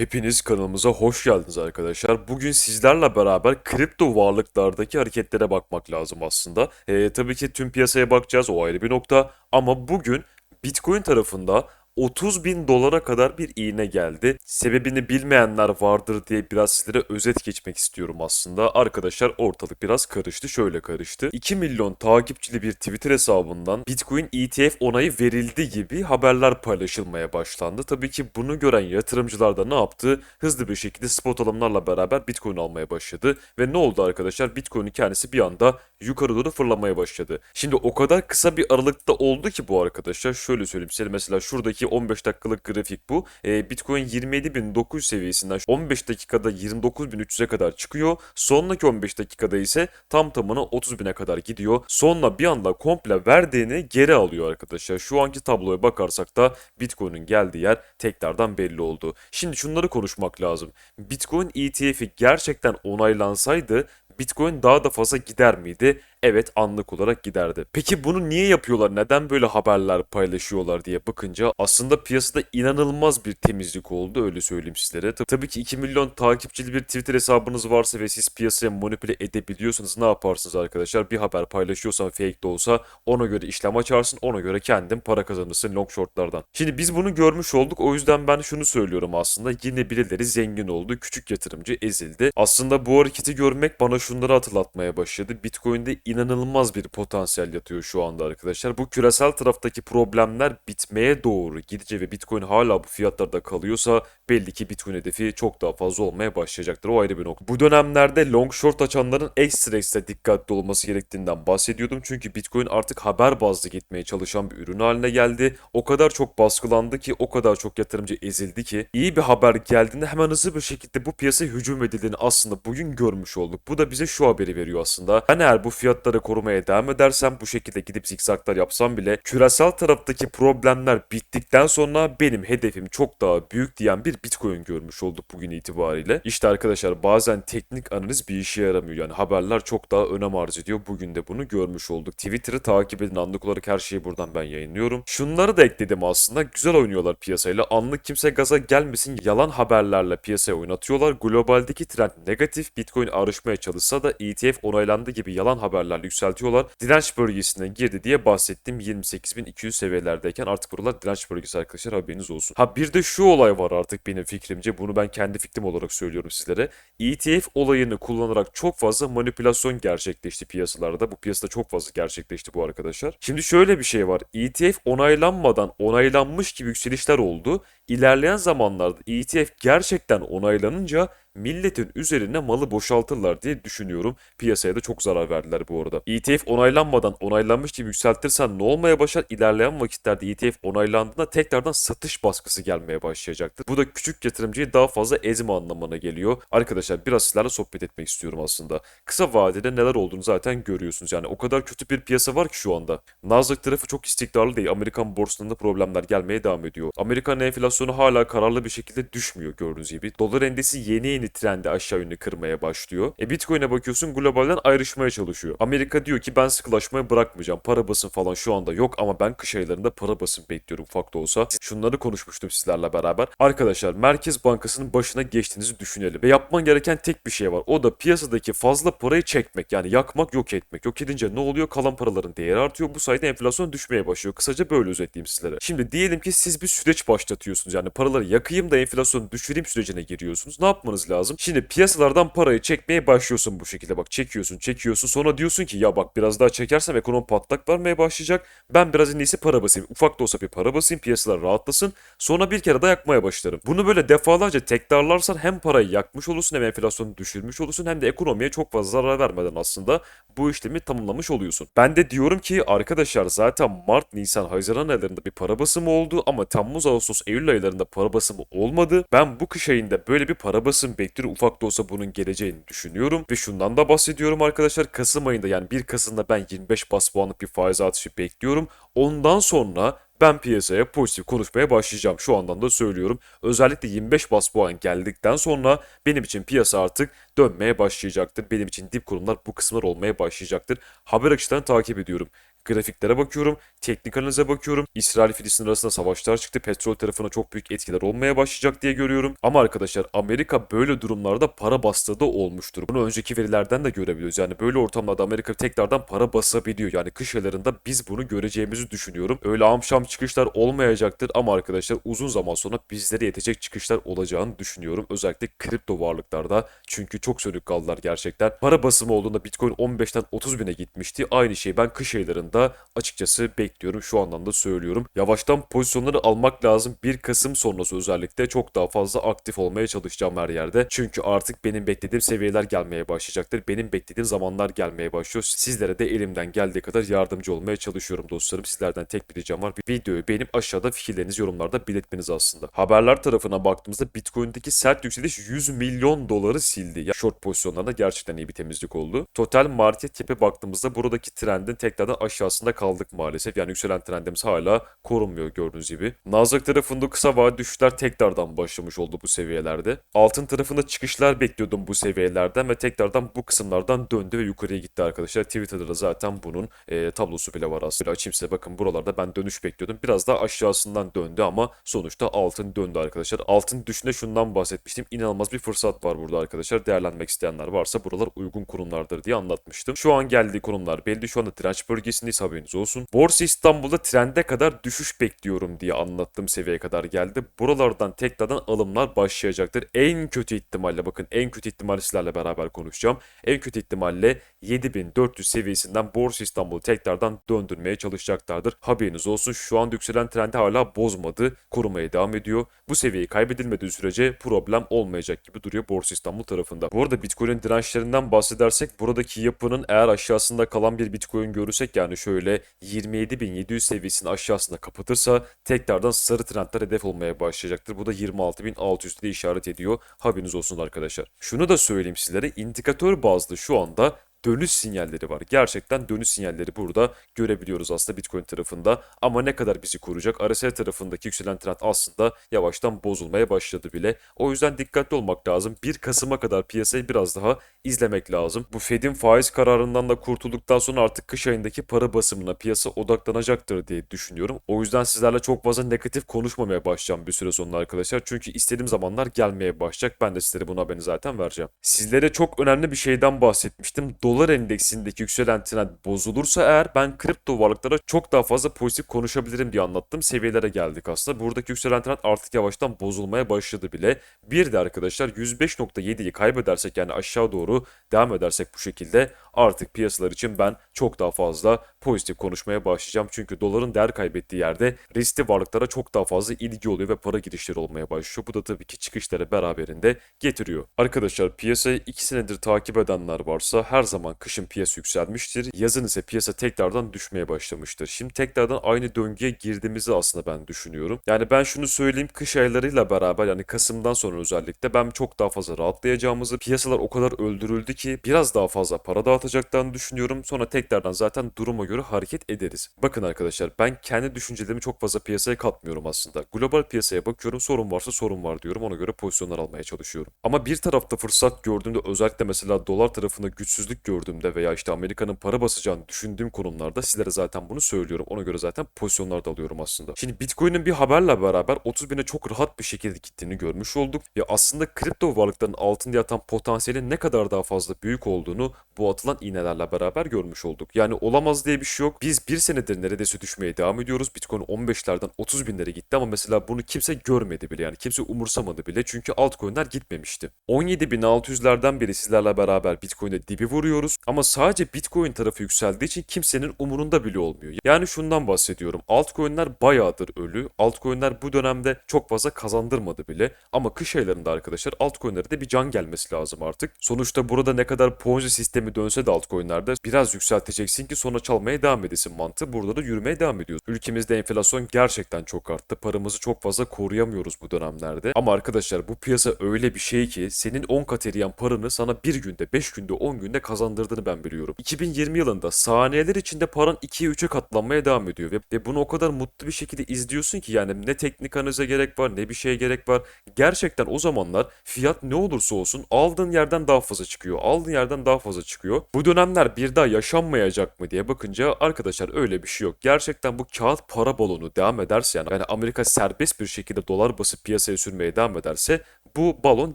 Hepiniz kanalımıza hoş geldiniz arkadaşlar. Bugün sizlerle beraber kripto varlıklardaki hareketlere bakmak lazım aslında. Ee, tabii ki tüm piyasaya bakacağız o ayrı bir nokta. Ama bugün Bitcoin tarafında 30 bin dolara kadar bir iğne geldi. Sebebini bilmeyenler vardır diye biraz sizlere özet geçmek istiyorum aslında. Arkadaşlar ortalık biraz karıştı. Şöyle karıştı. 2 milyon takipçili bir Twitter hesabından Bitcoin ETF onayı verildi gibi haberler paylaşılmaya başlandı. Tabii ki bunu gören yatırımcılar da ne yaptı? Hızlı bir şekilde spot alımlarla beraber Bitcoin almaya başladı. Ve ne oldu arkadaşlar? Bitcoin'in kendisi bir anda yukarı doğru fırlamaya başladı. Şimdi o kadar kısa bir aralıkta oldu ki bu arkadaşlar. Şöyle söyleyeyim size mesela şuradaki 15 dakikalık grafik bu. Ee, Bitcoin 27.900 seviyesinden 15 dakikada 29.300'e kadar çıkıyor. Sonraki 15 dakikada ise tam tamına 30.000'e kadar gidiyor. Sonra bir anda komple verdiğini geri alıyor arkadaşlar. Şu anki tabloya bakarsak da Bitcoin'in geldiği yer tekrardan belli oldu. Şimdi şunları konuşmak lazım. Bitcoin ETF'i gerçekten onaylansaydı Bitcoin daha da fazla gider miydi? Evet anlık olarak giderdi. Peki bunu niye yapıyorlar? Neden böyle haberler paylaşıyorlar diye bakınca aslında piyasada inanılmaz bir temizlik oldu öyle söyleyeyim sizlere. Tab- Tabii ki 2 milyon takipçili bir Twitter hesabınız varsa ve siz piyasaya manipüle edebiliyorsanız ne yaparsınız arkadaşlar? Bir haber paylaşıyorsan fake de olsa ona göre işlem açarsın ona göre kendin para kazanırsın long shortlardan. Şimdi biz bunu görmüş olduk o yüzden ben şunu söylüyorum aslında yine birileri zengin oldu küçük yatırımcı ezildi. Aslında bu hareketi görmek bana şunları hatırlatmaya başladı. Bitcoin'de inanılmaz bir potansiyel yatıyor şu anda arkadaşlar. Bu küresel taraftaki problemler bitmeye doğru gidecek ve Bitcoin hala bu fiyatlarda kalıyorsa belli ki Bitcoin hedefi çok daha fazla olmaya başlayacaktır. O ayrı bir nokta. Bu dönemlerde long short açanların ekstra ekstra dikkatli olması gerektiğinden bahsediyordum. Çünkü Bitcoin artık haber bazlı gitmeye çalışan bir ürün haline geldi. O kadar çok baskılandı ki, o kadar çok yatırımcı ezildi ki iyi bir haber geldiğinde hemen hızlı bir şekilde bu piyasaya hücum edildiğini aslında bugün görmüş olduk. Bu da bize şu haberi veriyor aslında. Ben eğer bu fiyatları korumaya devam edersem bu şekilde gidip zikzaklar yapsam bile küresel taraftaki problemler bittikten sonra benim hedefim çok daha büyük diyen bir Bitcoin görmüş olduk bugün itibariyle. İşte arkadaşlar bazen teknik analiz bir işe yaramıyor. Yani haberler çok daha önem arz ediyor. Bugün de bunu görmüş olduk. Twitter'ı takip edin anlık olarak her şeyi buradan ben yayınlıyorum. Şunları da ekledim aslında. Güzel oynuyorlar piyasayla. Anlık kimse gaza gelmesin. Yalan haberlerle piyasaya oynatıyorlar. Globaldeki trend negatif. Bitcoin arışmaya çalışsa da ETF onaylandı gibi yalan haberlerle yükseltiyorlar. Direnç bölgesine girdi diye bahsettim. 28.200 seviyelerdeyken artık buralar direnç bölgesi arkadaşlar haberiniz olsun. Ha bir de şu olay var artık benim fikrimce. Bunu ben kendi fikrim olarak söylüyorum sizlere. ETF olayını kullanarak çok fazla manipülasyon gerçekleşti piyasalarda. Bu piyasada çok fazla gerçekleşti bu arkadaşlar. Şimdi şöyle bir şey var. ETF onaylanmadan onaylanmış gibi yükselişler oldu. İlerleyen zamanlarda ETF gerçekten onaylanınca milletin üzerine malı boşaltırlar diye düşünüyorum. Piyasaya da çok zarar verdiler bu arada. ETF onaylanmadan onaylanmış gibi yükseltirsen ne olmaya başlar? İlerleyen vakitlerde ETF onaylandığında tekrardan satış baskısı gelmeye başlayacaktır. Bu da küçük yatırımcıyı daha fazla ezme anlamına geliyor. Arkadaşlar biraz sizlerle sohbet etmek istiyorum aslında. Kısa vadede neler olduğunu zaten görüyorsunuz. Yani o kadar kötü bir piyasa var ki şu anda. Nasdaq tarafı çok istikrarlı değil. Amerikan borsalarında problemler gelmeye devam ediyor. Amerikan enflasyonu hala kararlı bir şekilde düşmüyor gördüğünüz gibi. Dolar endesi yeni yeni trendi aşağı yönlü kırmaya başlıyor. E Bitcoin'e bakıyorsun globalden ayrışmaya çalışıyor. Amerika diyor ki ben sıkılaşmayı bırakmayacağım. Para basın falan şu anda yok ama ben kış aylarında para basın bekliyorum ufak da olsa. Şunları konuşmuştum sizlerle beraber. Arkadaşlar Merkez Bankası'nın başına geçtiğinizi düşünelim. Ve yapman gereken tek bir şey var. O da piyasadaki fazla parayı çekmek. Yani yakmak yok etmek. Yok edince ne oluyor? Kalan paraların değeri artıyor. Bu sayede enflasyon düşmeye başlıyor. Kısaca böyle özetleyeyim sizlere. Şimdi diyelim ki siz bir süreç başlatıyorsunuz. Yani paraları yakayım da enflasyonu düşüreyim sürecine giriyorsunuz. Ne yapmanız lazım? Şimdi piyasalardan parayı çekmeye başlıyorsun bu şekilde. Bak çekiyorsun çekiyorsun. Sonra diyorsun ki ya bak biraz daha çekersem ekonomi patlak vermeye başlayacak. Ben biraz en iyisi para basayım. Ufak da olsa bir para basayım. Piyasalar rahatlasın. Sonra bir kere daha yakmaya başlarım. Bunu böyle defalarca tekrarlarsan hem parayı yakmış olursun hem enflasyonu düşürmüş olursun hem de ekonomiye çok fazla zarar vermeden aslında bu işlemi tamamlamış oluyorsun. Ben de diyorum ki arkadaşlar zaten Mart, Nisan, Haziran aylarında bir para basımı oldu ama Temmuz, Ağustos, Eylül aylarında para basımı olmadı. Ben bu kış ayında böyle bir para basım bekliyorum. Ufak da olsa bunun geleceğini düşünüyorum. Ve şundan da bahsediyorum arkadaşlar. Kasım ayında yani 1 Kasım'da ben 25 bas puanlık bir faiz artışı bekliyorum. Ondan sonra ben piyasaya pozitif konuşmaya başlayacağım. Şu andan da söylüyorum. Özellikle 25 bas puan geldikten sonra benim için piyasa artık dönmeye başlayacaktır. Benim için dip kurumlar bu kısımlar olmaya başlayacaktır. Haber akışlarını takip ediyorum. Grafiklere bakıyorum. Teknik analize bakıyorum. İsrail Filistin arasında savaşlar çıktı. Petrol tarafına çok büyük etkiler olmaya başlayacak diye görüyorum. Ama arkadaşlar Amerika böyle durumlarda para bastığı da olmuştur. Bunu önceki verilerden de görebiliyoruz. Yani böyle ortamlarda Amerika tekrardan para basabiliyor. Yani kış aylarında biz bunu göreceğimizi düşünüyorum. Öyle amşam çıkışlar olmayacaktır ama arkadaşlar uzun zaman sonra bizlere yetecek çıkışlar olacağını düşünüyorum. Özellikle kripto varlıklarda. Çünkü çok sönük kaldılar gerçekten. Para basımı olduğunda Bitcoin 15'ten 30 bine gitmişti. Aynı şeyi ben kış aylarında açıkçası bekliyorum. Şu anlamda söylüyorum. Yavaştan pozisyonları almak lazım. 1 Kasım sonrası özellikle çok daha fazla aktif olmaya çalışacağım her yerde. Çünkü artık benim beklediğim seviyeler gelmeye başlayacaktır. Benim beklediğim zamanlar gelmeye başlıyor. Sizlere de elimden geldiği kadar yardımcı olmaya çalışıyorum dostlarım. Sizlerden tek bir ricam var. Videoyu beğenip aşağıda fikirlerinizi yorumlarda belirtmeniz aslında. Haberler tarafına baktığımızda Bitcoin'deki sert yükseliş 100 milyon doları sildi. Yani short pozisyonlarında gerçekten iyi bir temizlik oldu. Total market cap'e baktığımızda buradaki trendin tekrardan aşağısında kaldık maalesef. Yani yükselen trendimiz hala korunmuyor gördüğünüz gibi. Nasdaq tarafında kısa vadeli düşüşler tekrardan başlamış oldu bu seviyelerde. Altın tarafında çıkışlar bekliyordum bu seviyelerden ve tekrardan bu kısımlardan döndü ve yukarıya gitti arkadaşlar. Twitter'da da zaten bunun e, tablosu bile var aslında. Açayım size bakın buralarda ben dönüş bekliyordum. Biraz daha aşağısından döndü ama sonuçta altın döndü arkadaşlar. Altın düşünde şundan bahsetmiştim. İnanılmaz bir fırsat var burada arkadaşlar. Değerlenmek isteyenler varsa buralar uygun konumlardır diye anlatmıştım. Şu an geldiği konumlar belli. Şu anda direnç bölgesindeyiz haberiniz olsun. Borsa İstanbul'da trende kadar düşüş bekliyorum diye anlattığım seviyeye kadar geldi. Buralardan tekrardan alımlar başlayacaktır. En kötü ihtimalle bakın en kötü ihtimalle sizlerle beraber konuşacağım. En kötü ihtimalle 7400 seviyesinden Borsa İstanbul'u tekrardan döndürmeye çalışacaklardır. Haberiniz olsun şu an yükselen trendi hala bozmadı. Korumaya devam ediyor. Bu seviyeyi kaybedilmediği sürece problem olmayacak gibi duruyor Borsa İstanbul tarafında. Bu arada Bitcoin'in dirençlerinden bahsedersek buradaki yapının eğer aşağısında kalan bir Bitcoin görürsek yani şöyle 27.700 seviyesinin aşağısında kapatırsa tekrardan sarı trendler hedef olmaya başlayacaktır. Bu da 26.600 diye işaret ediyor. Haberiniz olsun arkadaşlar. Şunu da söyleyeyim sizlere indikatör bazlı şu anda dönüş sinyalleri var. Gerçekten dönüş sinyalleri burada görebiliyoruz aslında Bitcoin tarafında. Ama ne kadar bizi koruyacak? RSI tarafındaki yükselen trend aslında yavaştan bozulmaya başladı bile. O yüzden dikkatli olmak lazım. 1 Kasım'a kadar piyasayı biraz daha izlemek lazım. Bu Fed'in faiz kararından da kurtulduktan sonra artık kış ayındaki para basımına piyasa odaklanacaktır diye düşünüyorum. O yüzden sizlerle çok fazla negatif konuşmamaya başlayacağım bir süre sonra arkadaşlar. Çünkü istediğim zamanlar gelmeye başlayacak. Ben de sizlere bunu haberini zaten vereceğim. Sizlere çok önemli bir şeyden bahsetmiştim. Dolar endeksindeki yükselen trend bozulursa eğer ben kripto varlıklara çok daha fazla pozitif konuşabilirim diye anlattım. Seviyelere geldik aslında. Buradaki yükselen trend artık yavaştan bozulmaya başladı bile. Bir de arkadaşlar 105.7'yi kaybedersek yani aşağı doğru devam edersek bu şekilde artık piyasalar için ben çok daha fazla pozitif konuşmaya başlayacağım. Çünkü doların değer kaybettiği yerde riskli varlıklara çok daha fazla ilgi oluyor ve para girişleri olmaya başlıyor. Bu da tabii ki çıkışları beraberinde getiriyor. Arkadaşlar piyasayı 2 senedir takip edenler varsa her zaman kışın piyasa yükselmiştir. Yazın ise piyasa tekrardan düşmeye başlamıştır. Şimdi tekrardan aynı döngüye girdiğimizi aslında ben düşünüyorum. Yani ben şunu söyleyeyim kış aylarıyla beraber yani Kasım'dan sonra özellikle ben çok daha fazla rahatlayacağımızı piyasalar o kadar öldürüldü ki biraz daha fazla para dağıtacaklarını düşünüyorum. Sonra tekrardan zaten duruma göre hareket ederiz. Bakın arkadaşlar ben kendi düşüncelerimi çok fazla piyasaya katmıyorum aslında. Global piyasaya bakıyorum sorun varsa sorun var diyorum ona göre pozisyonlar almaya çalışıyorum. Ama bir tarafta fırsat gördüğümde özellikle mesela dolar tarafında güçsüzlük gördüğümde veya işte Amerika'nın para basacağını düşündüğüm konumlarda sizlere zaten bunu söylüyorum. Ona göre zaten pozisyonlar da alıyorum aslında. Şimdi Bitcoin'in bir haberle beraber 30 bine çok rahat bir şekilde gittiğini görmüş olduk. Ve aslında kripto varlıkların altında yatan potansiyelin ne kadar daha fazla büyük olduğunu bu atılan iğnelerle beraber görmüş olduk. Yani olamaz diye bir şey yok. Biz bir senedir neredeyse düşmeye devam ediyoruz. Bitcoin 15'lerden 30 binlere gitti ama mesela bunu kimse görmedi bile. Yani kimse umursamadı bile. Çünkü altcoin'ler gitmemişti. 17.600'lerden beri sizlerle beraber Bitcoin'e dibi vuruyoruz. Ama sadece Bitcoin tarafı yükseldiği için kimsenin umurunda bile olmuyor. Yani şundan bahsediyorum. Altcoin'ler bayağıdır ölü. Altcoin'ler bu dönemde çok fazla kazandırmadı bile. Ama kış aylarında arkadaşlar altcoin'lere de bir can gelmesi lazım artık. Sonuçta burada ne kadar Ponzi sistemi dönse de altcoin'lerde biraz yükselteceksin ki sonra çalmaya devam edesin mantığı. Burada da yürümeye devam ediyor. Ülkemizde enflasyon gerçekten çok arttı. Paramızı çok fazla koruyamıyoruz bu dönemlerde. Ama arkadaşlar bu piyasa öyle bir şey ki senin 10 kat eriyen paranı sana bir günde, 5 günde, 10 günde kazandırdığını ben biliyorum. 2020 yılında saniyeler içinde paran 2'ye 3'e katlanmaya devam ediyor ve, ve bunu o kadar mutlu bir şekilde izliyorsun ki yani ne teknik analize gerek var ne bir şeye gerek var. Gerçekten o zamanlar fiyat ne olursa olsun aldığın yerden daha fazla çıkıyor. Aldığın yerden daha fazla çıkıyor. Bu dönemler bir daha yaşanmayacak mı diye bakınca arkadaşlar öyle bir şey yok. Gerçekten bu kağıt para balonu devam ederse yani, yani Amerika serbest bir şekilde dolar basıp piyasaya sürmeye devam ederse bu balon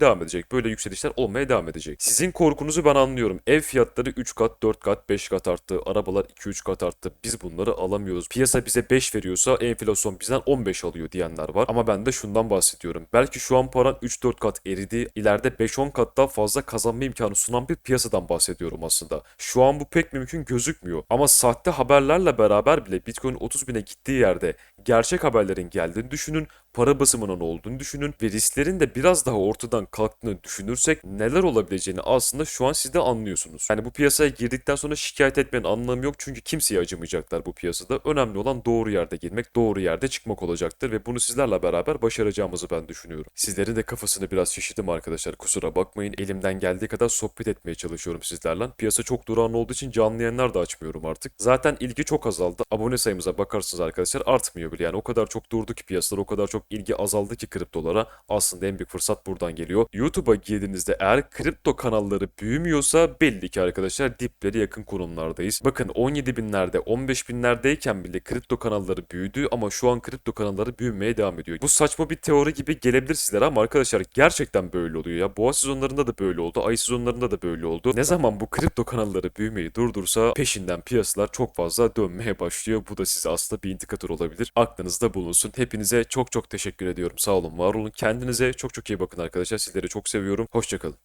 devam edecek. Böyle yükselişler olmaya devam edecek. Sizin korkunuzu ben anlıyorum. Ev fiyatları 3 kat, 4 kat, 5 kat arttı. Arabalar 2-3 kat arttı. Biz bunları alamıyoruz. Piyasa bize 5 veriyorsa enflasyon bizden 15 alıyor diyenler var. Ama ben de şundan bahsediyorum. Belki şu an paran 3-4 kat eridi. İleride 5-10 kat daha fazla kazanma imkanı sunan bir piyasadan bahsediyorum aslında. Şu an bu pek mümkün gözükmüyor. Ama sahte haberlerle beraber bile Bitcoin 30 bine gittiği yerde gerçek haberlerin geldiğini düşünün para basımının olduğunu düşünün ve risklerin de biraz daha ortadan kalktığını düşünürsek neler olabileceğini aslında şu an siz de anlıyorsunuz. Yani bu piyasaya girdikten sonra şikayet etmenin anlamı yok çünkü kimseye acımayacaklar bu piyasada. Önemli olan doğru yerde girmek, doğru yerde çıkmak olacaktır ve bunu sizlerle beraber başaracağımızı ben düşünüyorum. Sizlerin de kafasını biraz şişirdim arkadaşlar kusura bakmayın. Elimden geldiği kadar sohbet etmeye çalışıyorum sizlerle. Piyasa çok durağan olduğu için canlı yayınlar da açmıyorum artık. Zaten ilgi çok azaldı. Abone sayımıza bakarsınız arkadaşlar artmıyor bile. Yani o kadar çok durdu ki piyasalar, o kadar çok ilgi azaldı ki kriptolara. Aslında en büyük fırsat buradan geliyor. YouTube'a girdiğinizde eğer kripto kanalları büyümüyorsa belli ki arkadaşlar dipleri yakın konumlardayız. Bakın 17 binlerde 15 binlerdeyken bile kripto kanalları büyüdü ama şu an kripto kanalları büyümeye devam ediyor. Bu saçma bir teori gibi gelebilir sizlere ama arkadaşlar gerçekten böyle oluyor ya. Boğa sezonlarında da böyle oldu. Ay sezonlarında da böyle oldu. Ne zaman bu kripto kanalları büyümeyi durdursa peşinden piyasalar çok fazla dönmeye başlıyor. Bu da size aslında bir indikatör olabilir. Aklınızda bulunsun. Hepinize çok çok teşekkür ediyorum. Sağ olun, var olun. Kendinize çok çok iyi bakın arkadaşlar. Sizleri çok seviyorum. Hoşçakalın.